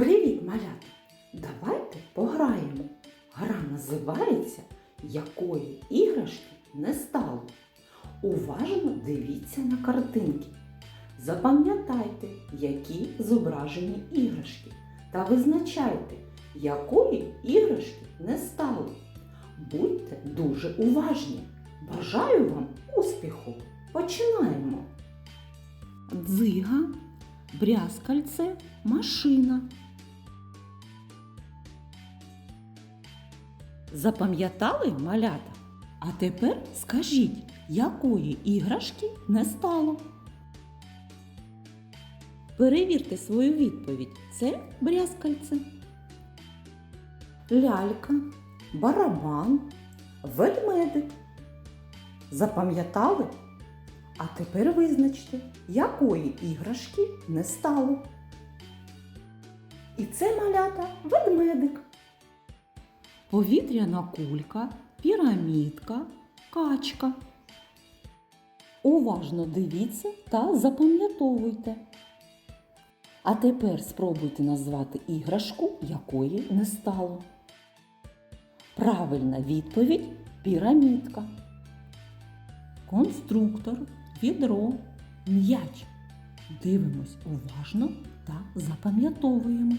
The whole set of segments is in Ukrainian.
Привіт, малята! Давайте пограємо. Гра називається Якої іграшки не стало. Уважно дивіться на картинки. Запам'ятайте, які зображені іграшки, та визначайте, якої іграшки не стало. Будьте дуже уважні. Бажаю вам успіху! Починаємо! Дзига, брязкальце, машина. Запам'ятали малята? А тепер скажіть, якої іграшки не стало? Перевірте свою відповідь. Це брязкальце. Лялька, барабан, ведмедик. Запам'ятали? А тепер визначте, якої іграшки не стало. І це малята ведмедик. Повітряна кулька, пірамідка, качка. Уважно дивіться та запам'ятовуйте. А тепер спробуйте назвати іграшку, якої не стало. Правильна відповідь пірамідка. Конструктор, відро, м'яч. Дивимось уважно та запам'ятовуємо.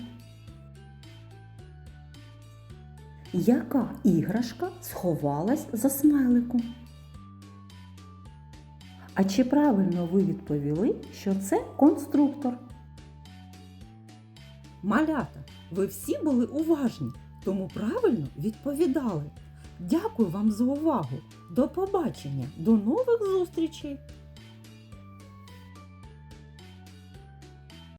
Яка іграшка сховалась за смайликом? А чи правильно ви відповіли, що це конструктор? Малята, ви всі були уважні, тому правильно відповідали. Дякую вам за увагу. До побачення, до нових зустрічей!